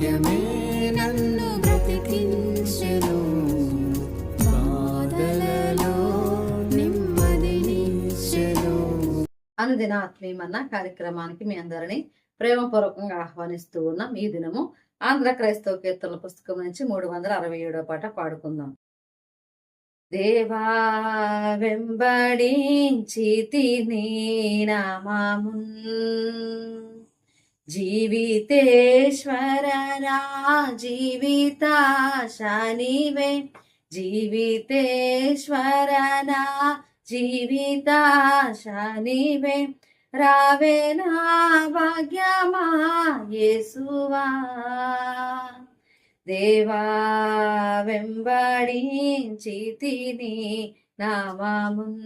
వాక్యమే నన్ను బ్రతికించెను. బాధలలో నెమ్మదినిచ్చెను అనుదిన ఆత్మీయమన్న కార్యక్రమానికి మీ అందరినీ ప్రేమపూర్వకంగా ఆహ్వానిస్తూ ఉన్నాం. ఈ దినము ఆంధ్ర క్రైస్తవ కీర్తనల పుస్తకం నుంచి మూడు వందల అరవై ఏడో పాట పాడుకుందాం. దేవా వెంబడించి తిని నామామున్ జీవితేశ్వరరా జీవిత శనివే జీవితేశ్వరనా జీవిత శనివే రావే నా భాగ్యమా యేసువా. దేవా వెంబడించి తిని నామామున్.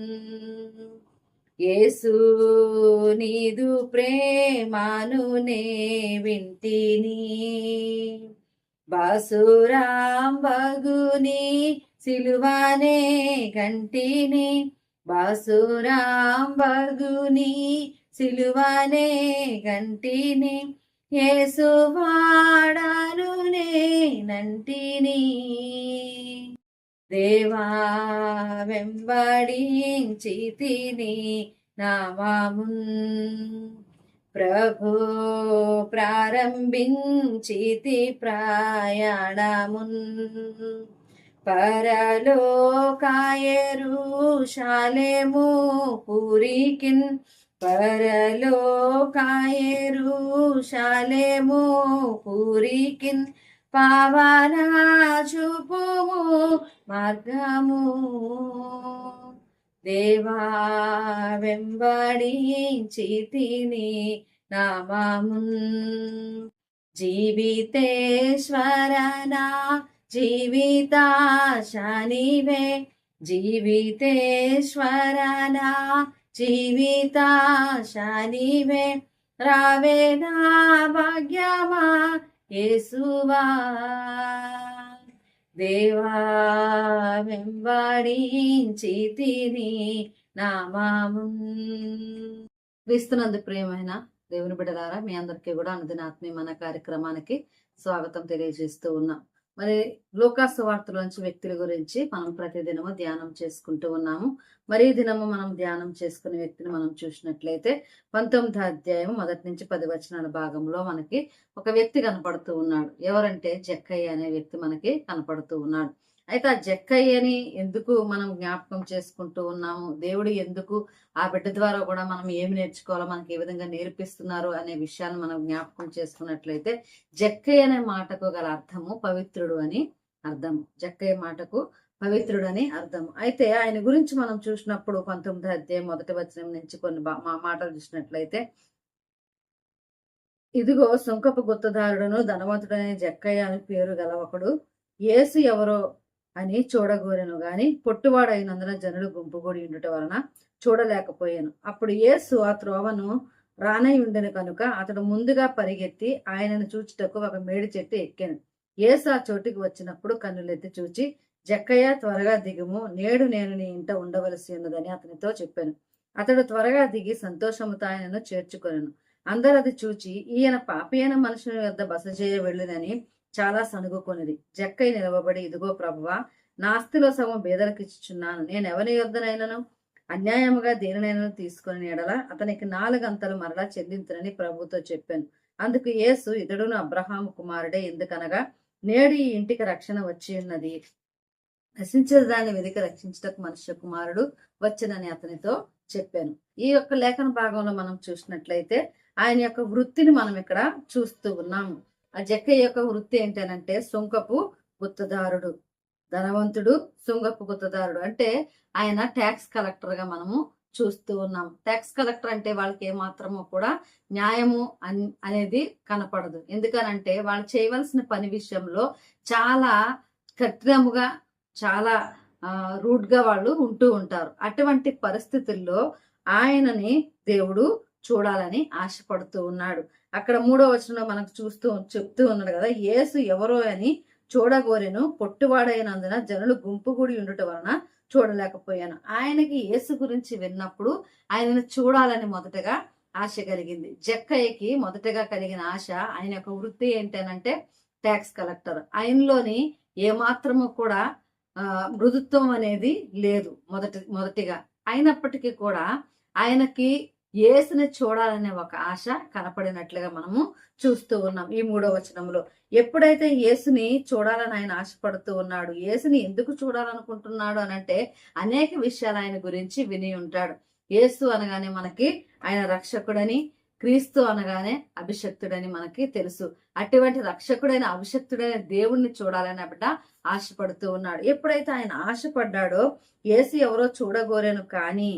యేసు నీదు బాసురాం బగుని సిలువానే గంటిని బాసురాం బగుని సిలువానే గంటిని యేసువాడను నంటిని. దేవా వెంబడించి తిని నామామున్. ప్రభు ప్రారంభించితి ప్రయాణమున్. పరలోకాయరుషాలేము పూరికిన్. పరలోకాయరు శాలేము పూరికిన్. పావన చూపుము మార్గము దేవా వెంబడించి తిని నామామున్ జీవితేశ్వరనా జీవితాశనివే జీవితేశ్వరనా జీవితాశనివే రావేనా భాగ్యమా యేసువా. దేవా వెంబడించి తిని నామామున్ క్రీస్తునందు ప్రియమైన దేవుని బిడ్డలారా మీ అందరికీ కూడా అనుదిన ఆత్మీయమైన కార్యక్రమానికి స్వాగతం తెలియజేస్తూ ఉన్నాం. మరి లోకాసు వార్తలోంచి వ్యక్తుల గురించి మనం ప్రతిదినము ధ్యానం చేసుకుంటూ ఉన్నాము. మరి దినము మనం ధ్యానం చేసుకునే వ్యక్తిని మనం చూసినట్లయితే పంతొమ్మిది అధ్యాయం మొదటి నుంచి పది వచనాల భాగంలో మనకి ఒక వ్యక్తి కనపడుతూ ఉన్నాడు. ఎవరంటే జక్కయ్య అనే వ్యక్తి మనకి కనపడుతూ ఉన్నాడు. అయితే ఆ జక్కయ్యని ఎందుకు మనం జ్ఞాపకం చేసుకుంటూ ఉన్నాము? దేవుడు ఎందుకు ఆ బిడ్డ ద్వారా కూడా మనం ఏమి నేర్చుకోవాలో మనకి ఏ విధంగా నేర్పిస్తున్నారు అనే విషయాన్ని మనం జ్ఞాపకం చేసుకున్నట్లయితే జక్కయ్య అనే మాటకు గల అర్థము పవిత్రుడు అని అర్థం. జక్కయ్య మాటకు పవిత్రుడు అని అర్థం. అయితే ఆయన గురించి మనం చూసినప్పుడు పంతొమ్మిది అధ్యాయం మొదటి వచనం నుంచి కొన్ని మా మాటలు చూసినట్లయితే ఇదిగో సుంకపు గుత్తదారుడును ధనవంతుడనే జక్కయ్య అని పేరు గల ఒకడు యేసు ఎవరో అని చూడగోరెను గాని పొట్టువాడైనందున జనులు గుంపుగూడి ఉండుట వలన చూడలేకపోయాను. అప్పుడు యేసు ఆ త్రోవను రానై ఉండెను కనుక అతడు ముందుగా పరిగెత్తి ఆయనను చూచుటకు ఒక మేడి చెట్టు ఎక్కాను. యేసు ఆ చోటికి వచ్చినప్పుడు కన్నులెత్తి చూచి జక్కయ్య త్వరగా దిగుము. నేడు నేను నీ ఇంట ఉండవలసి ఉన్నదని అతనితో చెప్పాను. అతడు త్వరగా దిగి సంతోషముతో ఆయనను చేర్చుకొనను. అందరు అది చూచి ఈయన పాపీయన మనుషుని వద్ద బస చేయ వెళ్ళినని చాలా సనుగుకొనిది జక్కై నిలవబడి ఇదిగో ప్రభువా నా ఆస్తిలో సగం బేదలకు ఇచ్చుచున్నాను నేను ఎవరి యొద్దనైనను? అన్యాయముగా దేనినైనా తీసుకుని ఎడల అతనికి నాలుగంతలు మరలా చెల్లించనని ప్రభుతో చెప్పాను. అందుకు యేసు ఇతడును అబ్రహాము కుమారుడే ఎందుకనగా నేడు ఈ ఇంటికి రక్షణ వచ్చి ఉన్నది. నశించిన దాన్ని వెదికి రక్షించటకు మనుష్య కుమారుడు వచ్చినని అతనితో చెప్పాను. ఈ యొక్క లేఖన భాగంలో మనం చూసినట్లయితే ఆయన యొక్క వృత్తిని మనం ఇక్కడ చూస్తూ ఉన్నాము. ఆ జక్కయ్య యొక్క వృత్తి ఏంటనంటే సుంకపు గుత్తదారుడు ధనవంతుడు సుంగపు గుత్తదారుడు. అంటే ఆయన ట్యాక్స్ కలెక్టర్గా మనము చూస్తూ ఉన్నాం. ట్యాక్స్ కలెక్టర్ అంటే వాళ్ళకి ఏమాత్రము కూడా న్యాయము అన్- అనేది కనపడదు. ఎందుకనంటే వాళ్ళు చేయవలసిన పని విషయంలో చాలా కఠినముగా చాలా రూడ్గా వాళ్ళు ఉంటూ ఉంటారు. అటువంటి పరిస్థితుల్లో ఆయనని దేవుడు చూడాలని ఆశపడుతూ ఉన్నాడు. అక్కడ మూడో వచనంలో మనకు చూస్తూ చెప్తూ ఉన్నాడు కదా యేసు ఎవరో అని చూడగోరెను పొట్టువాడైనందున జనులు గుంపుగూడి ఉండటం వలన చూడలేకపోయాను. ఆయనకి యేసు గురించి విన్నప్పుడు ఆయనను చూడాలని మొదటగా ఆశ కలిగింది. జక్కయ్యకి మొదటగా కలిగిన ఆశ ఆయన యొక్క వృత్తి ఏంటనంటే ట్యాక్స్ కలెక్టర్. ఆయనలోని ఏమాత్రము కూడా మృదుత్వం అనేది లేదు మొదటి మొదటిగా. అయినప్పటికీ కూడా ఆయనకి యేసుని చూడాలనే ఒక ఆశ కనపడినట్లుగా మనము చూస్తూ ఉన్నాం ఈ మూడో వచనంలో. ఎప్పుడైతే యేసుని చూడాలని ఆయన ఆశపడుతూ ఉన్నాడు యేసుని ఎందుకు చూడాలనుకుంటున్నాడు అని అంటే అనేక విషయాలు ఆయన గురించి విని ఉంటాడు. యేసు అనగానే మనకి ఆయన రక్షకుడని క్రీస్తు అనగానే అభిషక్తుడని మనకి తెలుసు. అటువంటి రక్షకుడైన అభిషక్తుడైన దేవుణ్ణి చూడాలని బిడ్డ ఆశపడుతూ ఉన్నాడు. ఎప్పుడైతే ఆయన ఆశపడ్డాడో యేసు ఎవరో చూడగోరేను కానీ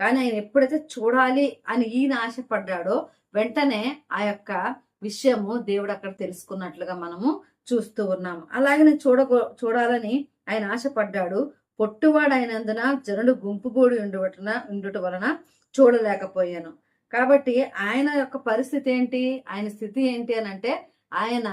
కానీ ఆయన ఎప్పుడైతే చూడాలి అని ఈయన ఆశపడ్డాడో వెంటనే ఆ యొక్క విషయము దేవుడు అక్కడ తెలుసుకున్నట్లుగా మనము చూస్తూ ఉన్నాము. అలాగనే చూడగో చూడాలని ఆయన ఆశపడ్డాడు. పొట్టువాడైనందున జనుడు గుంపుగూడి ఉండువటన ఉండుట వలన చూడలేకపోయాను. కాబట్టి ఆయన యొక్క పరిస్థితి ఏంటి? ఆయన స్థితి ఏంటి అని అంటే ఆయన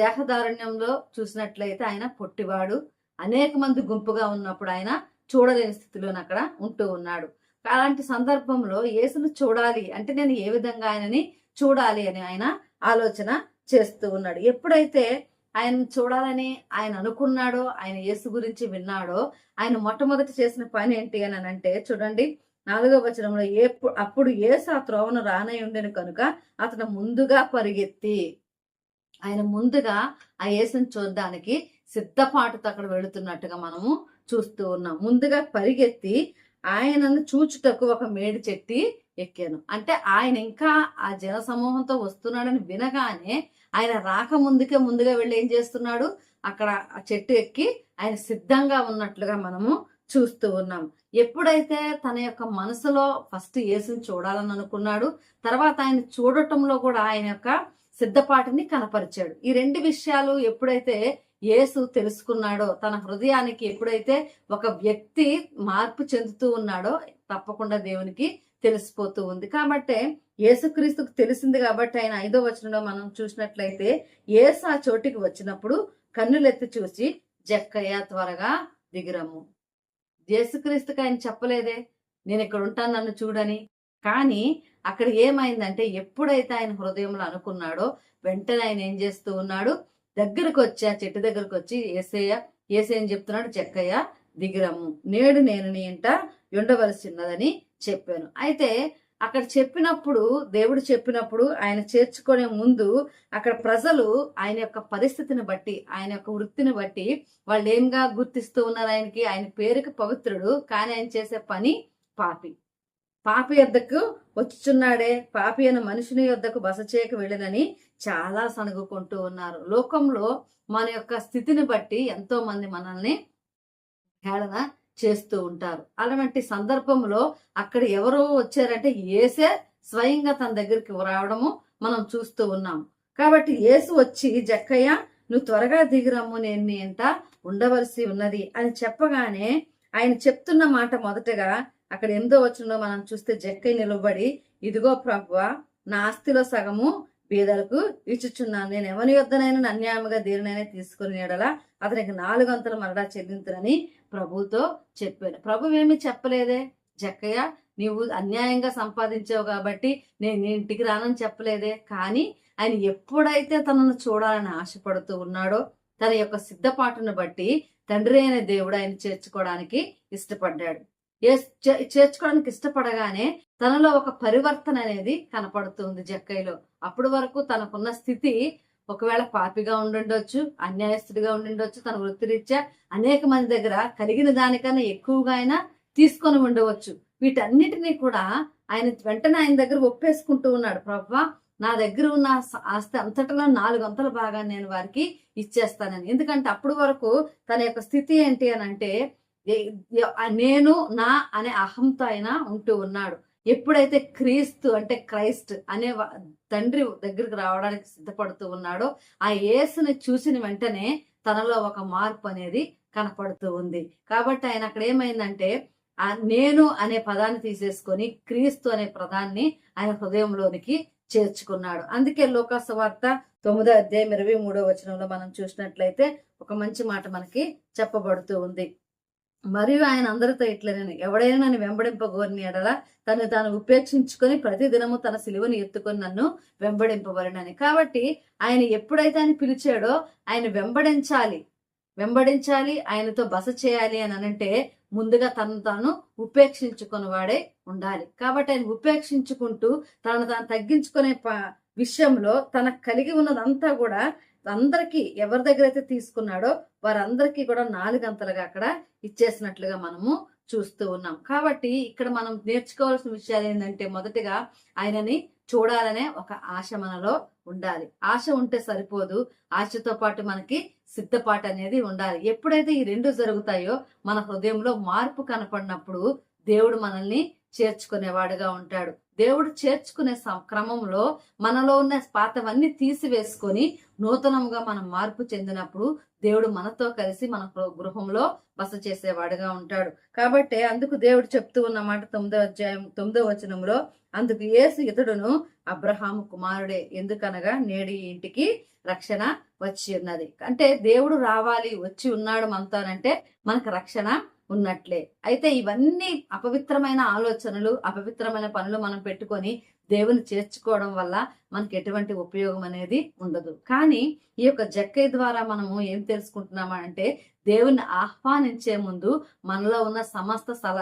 దేహదారుణ్యంలో చూసినట్లయితే ఆయన పొట్టివాడు. అనేక మంది గుంపుగా ఉన్నప్పుడు ఆయన చూడలేని స్థితిలోనక్కడ ఉంటూ ఉన్నాడు. అలాంటి సందర్భంలో యేసును చూడాలి. అంటే నేను ఏ విధంగా ఆయనని చూడాలి అని ఆయన ఆలోచన చేస్తూ ఉన్నాడు. ఎప్పుడైతే ఆయన చూడాలని ఆయన అనుకున్నాడో ఆయన యేసు గురించి విన్నాడో ఆయన మొట్టమొదటి చేసిన పని ఏంటి అని అంటే చూడండి నాలుగో వచనంలో ఏ అప్పుడు యేసు ఆ త్రోవను రానై ఉండేను కనుక అతను ముందుగా పరిగెత్తి ఆయన ముందుగా ఆ యేసును చూడడానికి సిద్ధపాటుతో అక్కడ వెళుతున్నట్టుగా మనము చూస్తూ ఉన్నాం. ముందుగా పరిగెత్తి ఆయనను చూచుటకు ఒక మేడి చెట్టి ఎక్కాను. అంటే ఆయన ఇంకా ఆ జన సమూహంతో వస్తున్నాడని వినగానే ఆయన రాక ముందుకే ముందుగా వెళ్ళి ఏం చేస్తున్నాడు? అక్కడ ఆ చెట్టు ఎక్కి ఆయన సిద్ధంగా ఉన్నట్లుగా మనము చూస్తూ ఉన్నాం. ఎప్పుడైతే తన యొక్క మనసులో ఫస్ట్ యేసుని చూడాలని అనుకున్నాడు తర్వాత ఆయన చూడటంలో కూడా ఆయన యొక్క సిద్ధపాటిని కనపరిచాడు. ఈ రెండు విషయాలు ఎప్పుడైతే యేసు తెలుసుకున్నాడో తన హృదయానికి ఎప్పుడైతే ఒక వ్యక్తి మార్పు చెందుతూ ఉన్నాడో తప్పకుండా దేవునికి తెలిసిపోతూ ఉంది. కాబట్టే యేసుక్రీస్తుకు తెలిసింది కాబట్టి ఆయన ఐదో వచనంలో మనం చూసినట్లయితే యేసు ఆ చోటికి వచ్చినప్పుడు కన్నులెత్తి చూసి జక్కయ్య త్వరగా దిగిరము. యేసుక్రీస్తుకి ఆయన చెప్పలేదే నేను ఇక్కడ ఉంటాను నన్ను చూడని. కానీ అక్కడ ఏమైందంటే ఎప్పుడైతే ఆయన హృదయంలో అనుకున్నాడో వెంటనే ఆయన ఏం చేస్తూ ఉన్నాడు? దగ్గరకు వచ్చి ఆ చెట్టు దగ్గరకు వచ్చి ఏసయ్య ఏసయ్య అని చెప్తున్నాడు చెక్కయ్య దిగిరమ్ము నేడు నేను నీ ఇంట ఉండవలసి ఉన్నదని చెప్పాను. అయితే అక్కడ చెప్పినప్పుడు దేవుడు చెప్పినప్పుడు ఆయన చేర్చుకునే ముందు అక్కడ ప్రజలు ఆయన యొక్క పరిస్థితిని బట్టి ఆయన యొక్క వృత్తిని బట్టి వాళ్ళు ఏంగా గుర్తిస్తూ ఉన్నారు ఆయనకి? ఆయన పేరుకి పవిత్రుడు కానీ ఆయన చేసే పని పాపి. పాపి యొద్దకు వచ్చుచున్నాడే. పాపి అయిన మనుషుని యొద్దకు బస చేయక వెళ్ళనని చాలా సనుగుకుంటూ ఉన్నారు. లోకంలో మన యొక్క స్థితిని బట్టి ఎంతో మంది మనల్ని హేళన చేస్తూ ఉంటారు. అలాంటి సందర్భంలో అక్కడ ఎవరో వచ్చారంటే ఏసే స్వయంగా తన దగ్గరికి రావడము మనం చూస్తూ ఉన్నాం. కాబట్టి యేసు వచ్చి జక్కయ్య నువ్వు త్వరగా దిగిరమ్ము నేను నీ ఎంట ఉండవలసి ఉన్నది అని చెప్పగానే ఆయన చెప్తున్న మాట మొదటగా అక్కడ ఎందో వచ్చిందో మనం చూస్తే జక్కయ్య నిలబడి ఇదిగో ప్రభువా నా ఆస్తిలో సగము బీదలకు ఇచ్చుచున్నాను. నేను ఎవరి యొద్దనైనా అన్యాయముగా దేనినైనా తీసుకుని ఎడలా అతనికి నాలుగు మరలా చెల్లింతునని ప్రభుతో చెప్పాడు. ప్రభు ఏమి చెప్పలేదే? జక్కయ్య నీవు అన్యాయంగా సంపాదించావు కాబట్టి నేను నీ ఇంటికి రానని చెప్పలేదే? కానీ ఆయన ఎప్పుడైతే తనను చూడాలని ఆశపడుతూ ఉన్నాడో తన యొక్క సిద్ధపాటును బట్టి తండ్రి అయిన దేవుడు ఆయన చేర్చుకోవడానికి ఇష్టపడ్డాడు. చే- చేర్చుకోవడానికి ఇష్టపడగానే తనలో ఒక పరివర్తన అనేది కనపడుతుంది జక్కయ్యలో. అప్పటి వరకు తనకున్న స్థితి ఒకవేళ పాపిగా ఉండుండొచ్చు అన్యాయస్తుడిగా ఉండుండొచ్చు తన వృత్తిరీత్యా అనేక మంది దగ్గర కలిగిన దానికన్నా ఎక్కువగా ఆయన తీసుకొని ఉండవచ్చు. వీటన్నిటినీ కూడా ఆయన వెంటనే ఆయన దగ్గర ఒప్పేసుకుంటూ ఉన్నాడు. ప్రభా నా దగ్గర ఉన్న ఆస్తి అంతటిలో నాలుగు అంతల భాగాన్ని నేను వారికి ఇచ్చేస్తానని. ఎందుకంటే అప్పుడు వరకు తన యొక్క స్థితి ఏంటి అని అంటే నేను నా అనే అహంతో అయినా ఉంటూ ఉన్నాడు. ఎప్పుడైతే క్రీస్తు అంటే క్రైస్ట్ అనే తండ్రి దగ్గరికి రావడానికి సిద్ధపడుతూ ఉన్నాడో ఆ యేసుని చూసిన వెంటనే తనలో ఒక మార్పు అనేది కనపడుతూ ఉంది. కాబట్టి ఆయన అక్కడ ఏమైందంటే ఆ నేను అనే పదాన్ని తీసేసుకొని క్రీస్తు అనే పదాన్ని ఆయన హృదయంలోనికి చేర్చుకున్నాడు. అందుకే లోకాసు వార్త తొమ్మిదో అధ్యాయం ఇరవై మూడో వచనంలో మనం చూసినట్లయితే ఒక మంచి మాట మనకి చెప్పబడుతూ ఉంది. మరియు ఆయన అందరితో ఇట్లనే ఎవడైనా నన్ను వెంబడింపగోరిని ఎడల తను తాను ఉపేక్షించుకొని ప్రతి దినము తన సిలువను ఎత్తుకొని నన్ను వెంబడింపబడినని. కాబట్టి ఆయన ఎప్పుడైతే ఆయన పిలిచాడో ఆయన వెంబడించాలి. వెంబడించాలి ఆయనతో బస చేయాలి అని అనంటే ముందుగా తను తాను ఉపేక్షించుకుని వాడే ఉండాలి. కాబట్టి ఆయన ఉపేక్షించుకుంటూ తనను తాను తగ్గించుకునే ప- విషయంలో తనకు కలిగి ఉన్నదంతా కూడా అందరికీ ఎవరి దగ్గర అయితే తీసుకున్నాడో వారందరికీ కూడా నాలుగంతలుగా అక్కడ ఇచ్చేసినట్లుగా మనము చూస్తూ ఉన్నాం. కాబట్టి ఇక్కడ మనం నేర్చుకోవాల్సిన విషయాలు ఏంటంటే మొదటిగా ఆయనని చూడాలనే ఒక ఆశ మనలో ఉండాలి. ఆశ ఉంటే సరిపోదు. ఆశతో పాటు మనకి సిద్ధపాటు అనేది ఉండాలి. ఎప్పుడైతే ఈ రెండు జరుగుతాయో మన హృదయంలో మార్పు కనపడినప్పుడు దేవుడు మనల్ని చేర్చుకునేవాడుగా ఉంటాడు. దేవుడు చేర్చుకునే క్రమంలో మనలో ఉన్న పాతవన్నీ తీసివేసుకొని నూతనంగా మనం మార్పు చెందినప్పుడు దేవుడు మనతో కలిసి మన గృహంలో బస చేసేవాడుగా ఉంటాడు. కాబట్టి అందుకు దేవుడు చెప్తూ ఉన్నమాట తొమ్మిదో అధ్యాయం తొమ్మిదో వచనంలో అందుకు యేసు ఇతడును అబ్రహాము కుమారుడే ఎందుకనగా నేడు ఈ ఇంటికి రక్షణ వచ్చి ఉన్నది. అంటే దేవుడు రావాలి వచ్చి ఉన్నాడు మనతోనంటే మనకు రక్షణ ఉన్నట్లే. అయితే ఇవన్నీ అపవిత్రమైన ఆలోచనలు అపవిత్రమైన పనులు మనం పెట్టుకొని దేవుని చేర్చుకోవడం వల్ల మనకి ఎటువంటి ఉపయోగం అనేది ఉండదు. కానీ ఈ యొక్క జక్కై ద్వారా మనము ఏం తెలుసుకుంటున్నామా అంటే దేవుని ఆహ్వానించే ముందు మనలో ఉన్న సమస్త సల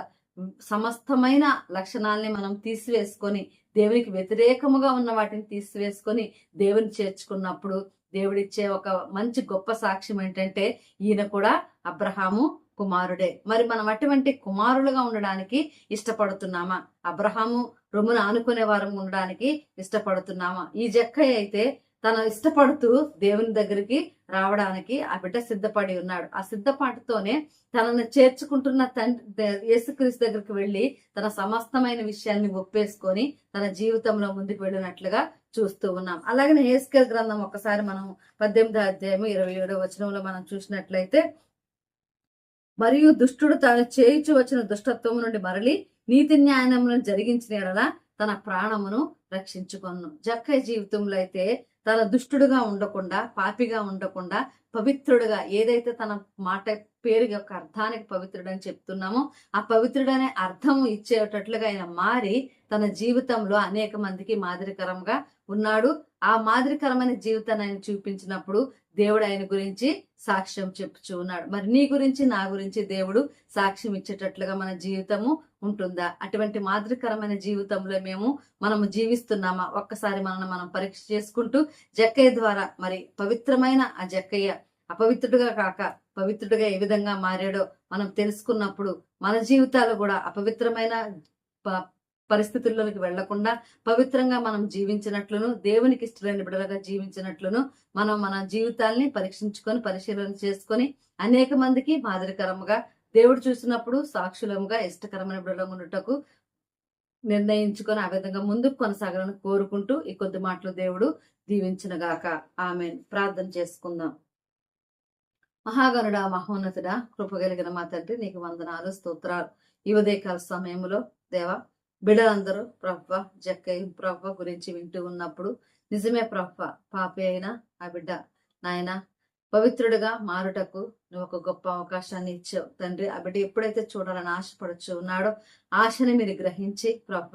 సమస్తమైన లక్షణాలని మనం తీసివేసుకొని దేవునికి వ్యతిరేకముగా ఉన్న వాటిని తీసివేసుకొని దేవుని చేర్చుకున్నప్పుడు దేవుడిచ్చే ఒక మంచి గొప్ప సాక్ష్యం ఏంటంటే ఈయన కూడా అబ్రహాము కుమారుడే. మరి మనం అటువంటి కుమారులుగా ఉండడానికి ఇష్టపడుతున్నామా? అబ్రహాము రొమ్మును ఆనుకునే వారం ఉండడానికి ఇష్టపడుతున్నామా? ఈ జక్కయ్య అయితే తను ఇష్టపడుతూ దేవుని దగ్గరికి రావడానికి ఆ బిడ్డ సిద్ధపడి ఉన్నాడు. ఆ సిద్ధపాటుతోనే తనను చేర్చుకుంటున్న తండ్రి యేసుక్రీస్తు దగ్గరికి వెళ్ళి తన సమస్తమైన విషయాన్ని ఒప్పేసుకొని తన జీవితంలో ముందుకు వెళ్ళినట్లుగా చూస్తూ ఉన్నాం. అలాగనే ఏస్కేల్ గ్రంథం ఒకసారి మనం పద్దెనిమిదో అధ్యాయం ఇరవై ఏడో వచనంలో మనం చూసినట్లయితే మరియు దుష్టుడు తాను చేయించు వచ్చిన దుష్టత్వము నుండి మరలి నీతి న్యాయములను జరిగించిన ఎడల తన ప్రాణమును రక్షించుకొను జక్క జీవితంలో అయితే తన దుష్టుడుగా ఉండకుండా పాపిగా ఉండకుండా పవిత్రుడుగా ఏదైతే తన మాట పేరు యొక్క అర్థానికి పవిత్రుడు అని చెప్తున్నామో ఆ పవిత్రుడనే అర్థం ఇచ్చేటట్లుగా ఆయన మారి తన జీవితంలో అనేక మందికి మాదిరికరంగా ఉన్నాడు. ఆ మాదిరికరమైన జీవితాన్ని ఆయన చూపించినప్పుడు దేవుడు ఆయన గురించి సాక్ష్యం చెప్పుచూ ఉన్నాడు. మరి నీ గురించి నా గురించి దేవుడు సాక్ష్యం ఇచ్చేటట్లుగా మన జీవితము ఉంటుందా? అటువంటి మాదిరికరమైన జీవితంలో మేము మనము జీవిస్తున్నామా? ఒక్కసారి మనల్ని మనం పరీక్ష చేసుకుంటూ జక్కయ్య ద్వారా మరి పవిత్రమైన ఆ జక్కయ్య అపవిత్రుడుగా కాక పవిత్రుడుగా ఏ విధంగా మారాడో మనం తెలుసుకున్నప్పుడు మన జీవితాలు కూడా అపవిత్రమైన ప- పరిస్థితుల్లోకి వెళ్ళకుండా పవిత్రంగా మనం జీవించినట్లును దేవునికి ఇష్టమైన బిడలుగా జీవించినట్లును మనం మన జీవితాల్ని పరీక్షించుకొని పరిశీలన చేసుకొని అనేక మందికి మాదిరికరముగా దేవుడు చూసినప్పుడు సాక్షులముగా ఇష్టకరమైన బిడలం ఉండటకు నిర్ణయించుకొని ఆ విధంగా ముందుకు కొనసాగాలని కోరుకుంటూ ఈ కొద్ది మాటలు దేవుడు దీవించునుగాక ఆమె ప్రార్థన చేసుకుందాం. మహాగనుడా మహోన్నతుడా కృపగలిగిన మా తండ్రి నీకు వందనాలు స్తోత్రాలు. ఈ ఉదయకాల సమయంలో దేవా బిడ్డలందరూ ప్రభ జక్కయ్య ప్రభ గురించి వింటూ ఉన్నప్పుడు నిజమే ప్రవ్వ పాపి అయినా ఆ బిడ్డ. నాయన పవిత్రుడిగా మారుటకు నువ్వు ఒక గొప్ప అవకాశాన్ని ఇచ్చావు. తండ్రి ఆ బిడ్డ ఎప్పుడైతే చూడాలని ఆశపడుచు ఉన్నాడో ఆశని మీరు గ్రహించి ప్రభ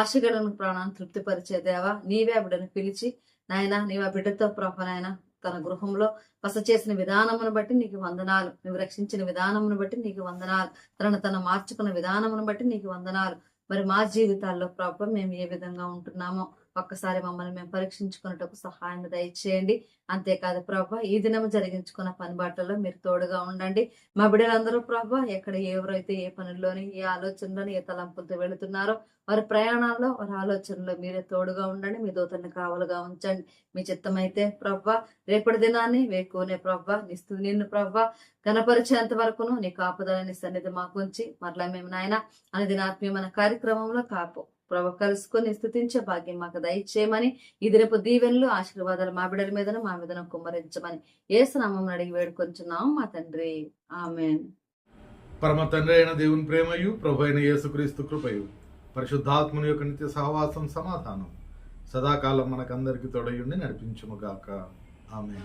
ఆశగలను ప్రాణాన్ని తృప్తిపరిచే దేవా నీవే ఆ బిడ్డను పిలిచి నాయన నీవు ఆ బిడ్డతో ప్రభ నాయన తన గృహంలో బస చేసిన విధానమును బట్టి నీకు వందనాలు. నువ్వు రక్షించిన విధానమును బట్టి నీకు వందనాలు. తనను తను మార్చుకున్న విధానమును బట్టి నీకు వందనాలు. మరి మా జీవితాల్లో ప్రభావ మేము ఏ విధంగా ఉంటున్నామో ఒక్కసారి మమ్మల్ని మేము పరీక్షించుకున్నట్టుకు సహాయం దయచేయండి. అంతేకాదు ప్రభా ఈ దినం జరిగించుకున్న పని బాటల్లో మీరు తోడుగా ఉండండి. మా బిడ్డలందరూ ప్రభా ఎక్కడ ఎవరైతే ఏ పనుల్లోని ఏ ఆలోచనలోని ఏ తలంపులతో వెళుతున్నారో వారి ప్రయాణాల్లో వారి ఆలోచనలో మీరే తోడుగా ఉండండి. మీ దూతని కావలుగా ఉంచండి. మీ చిత్తమైతే ప్రభా రేపటి దినాన్ని వేకునే ప్రవ్వా నిస్తు నిన్ను ప్రవ్వా కనపరిచేంత వరకును నీ కాపుదలని సన్నిధి మాకు ఉంచి మరలా మేము నాయన అని దినాత్మీయమైన కార్యక్రమంలో కాపు ప్రభు కలుసుకొని స్థుతించే భాగ్యం మాకు దయచేయమని ఇది రేపు దీవెనలు ఆశీర్వాదాలు మా బిడ్డల మీదను మా మీదను కుమ్మరించమని ఏసునామం అడిగి వేడుకొంచున్నాం. మా తండ్రి. ఆమె పరమ తండ్రి అయిన దేవుని ప్రేమయు ప్రభు అయిన యేసుక్రీస్తు కృపయు పరిశుద్ధాత్మని యొక్క నిత్య సహవాసం సమాధానం సదాకాలం మనకందరికీ తొడయుండి నడిపించుము నడిపించుముగాక ఆమె